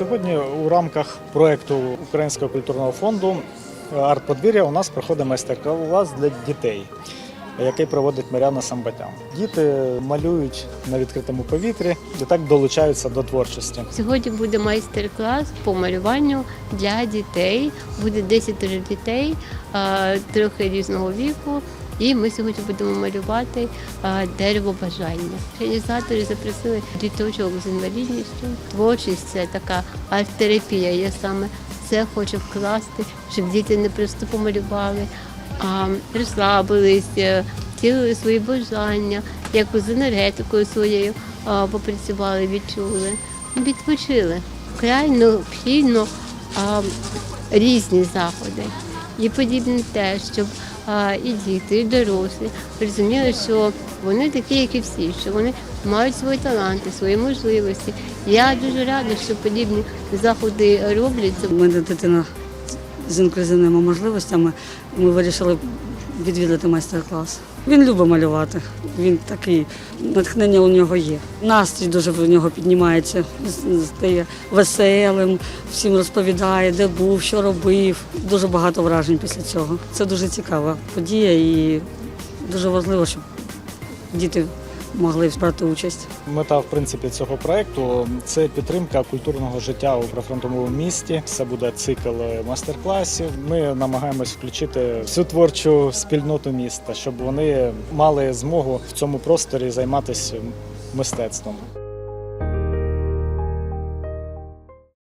Сьогодні у рамках проекту Українського культурного фонду арт-подвір'я у нас проходить майстер-клас для дітей, який проводить Мар'яна Самбатян. Діти малюють на відкритому повітрі і так долучаються до творчості. Сьогодні буде майстер-клас по малюванню для дітей. Буде 10 дітей а, трохи різного віку. І ми сьогодні будемо малювати дерево бажання. Організатори запросили діточок з інвалідністю. Творчість це така арт-терапія. Я саме це хочу вкласти, щоб діти не просто помалювали, а розслабились, е, втілили свої бажання, якось з енергетикою своєю попрацювали, відчули відпочили. Вкрай необхідно різні заходи. І подібне те, щоб і діти, і дорослі розуміли, що вони такі, як і всі, що вони мають свої таланти, свої можливості. Я дуже рада, що подібні заходи робляться. У мене дитина з інклюзивними можливостями. Ми вирішили відвідати майстер-клас. Він любить малювати. Він такий, натхнення у нього є. Настрій дуже в нього піднімається, стає веселим, всім розповідає, де був, що робив. Дуже багато вражень після цього. Це дуже цікава подія і дуже важливо, щоб діти могли брати участь. Мета, в принципі, цього проекту це підтримка культурного життя у прифронтовому місті. Це буде цикл майстер-класів. Ми намагаємось включити всю творчу спільноту міста, щоб вони мали змогу в цьому просторі займатися мистецтвом.